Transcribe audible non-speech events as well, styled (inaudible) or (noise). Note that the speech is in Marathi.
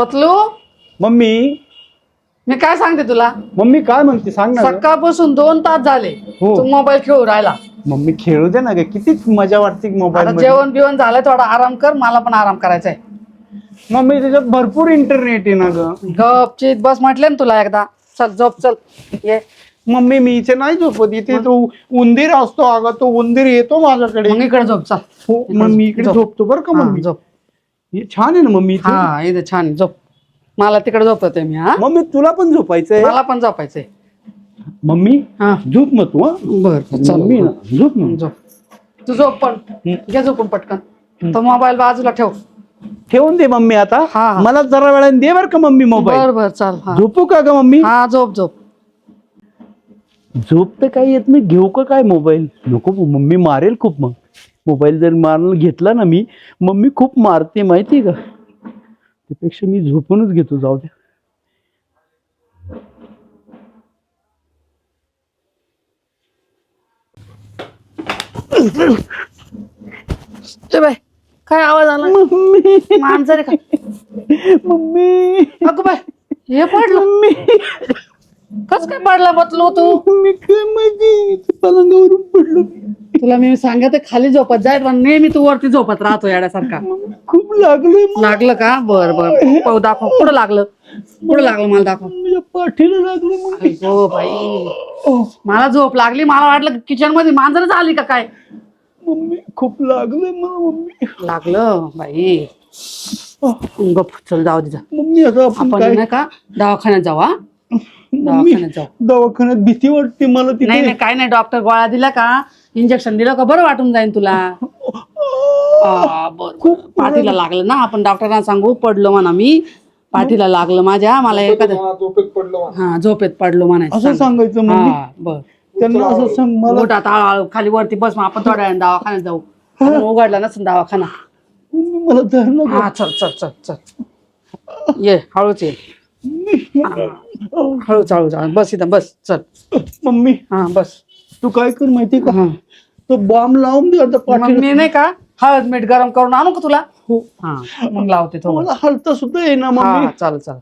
पतलू? मम्मी. मी काय सांगते तुला? मम्मी काय म्हणते? सांग ना ग. सकाळपासून दोन तास झाले हो. तू मोबाईल खेळू राहिला. मम्मी खेळू दे ना ग. किती मजा वाटते आता मोबाईल जेवण बिवण झालं थोडा आराम कर मला पण आराम करायचा आहे मम्मी त्याच्यात भरपूर इंटरनेट आहे ना ग. गपचीत बस म्हटले ना तुला एकदा. चल झोप चल. ये. मम्मी मी इथे नाही झोपत. इथे तो उंदीर असतो अगं तो उंदीर येतो माझ्याकडे. मग इकडे झोप चल. हो, मम्मी इकडे झोप. झोपतो बरं का हा, मम्मी? झोप. हे छान आहे ना मम्मी इथे? हा इथे छान आहे, झोप. मला तिकडे झोपते मी हा? मम्मी तुला पण झोपायचंय? मला पण झोपायचंय. मम्मी हा. झोप मग तू हा? बर चल मम्मी ना झोप मग. झोप. तू झोप पण. घे झोपून पटकन. तो मोबाईल बाजूला ठेव. ठेवून दे मम्मी आता. हा, हा. मला जरा वेळाने दे बरं का मम्मी मोबाईल बर बर चल हा. झोपू का ग मम्मी? हा झोप झोप. झोप तर काही येत नाही घेऊ का काय मोबाईल नको मम्मी मारेल खूप मग. मोबाईल जर मारला घेतला ना मी मम्मी खूप मारते माहिती का? त्यापेक्षा मी झोपूनच घेतो जाऊ द्या. ए बाय काय आवाज आला? मम्मी. माणसं रे का? मम्मी. अगं बाय हे पडलं. मम्मी. कस काय पडला बतलो तू? मम्मी काय माहिती? पलंगावरून पडलो. मी. तुला मी सांगते खाली झोपत जाय पण नेहमी तू वरती झोपत राहतो येड्यासारखा. खूप लागले लागलं का? बर बर. पाहू दाखव. कुठं लागलं? कुठं लागलं मला दाखव. माझ्या पाठीला लागले बाई. मला झोप लागली मला वाटलं किचनमध्ये मांजरच आली का काय? मम्मी खूप लागले मला मम्मी. लागलं बाई. गप चल जाऊ दे जा. मम्मी आता आपण आपण काय? नाही का दवाखान्यात जाऊ हा? दवाखान्यात जाऊ. दवाखान्यात भीती वाटते मला नाही तिथे. नाही काय नाही डॉक्टर गोळ्या दिला का? इंजेक्शन दिलं का? बरं वाटून जाईल तुला. (laughs) आ, बरं, बरं. पाठीला लागलं ना आपण डॉक्टरांना सांगू पडलो म्हणा मी. पाठीला लागलं माझ्या मला एखादं हा झोपेत पडलो म्हणायचं असं सांग. सांगायचं हा बर. त्यांना असं सांग मला मोठा खाली वरती बस मग आपण थोड्या वेळाने दवाखान्यात जाऊ. अजून उघडला नसेल दवाखाना. मला धरणं हा चल चल चल चल. ये हळूच ये. हळूच हळूच हळू. बस इथं बस चल. मम्मी हा बस. तू काय कर माहिती का? हा. तो बॉम्ब लावून दे आता मग पाठीला मी नाही का? हळद मीठ गरम करून आणू का तुला? हो. हा मग लावते थोडं. मला हलता सुद्धा येईना हा मम्मी. चाल चाल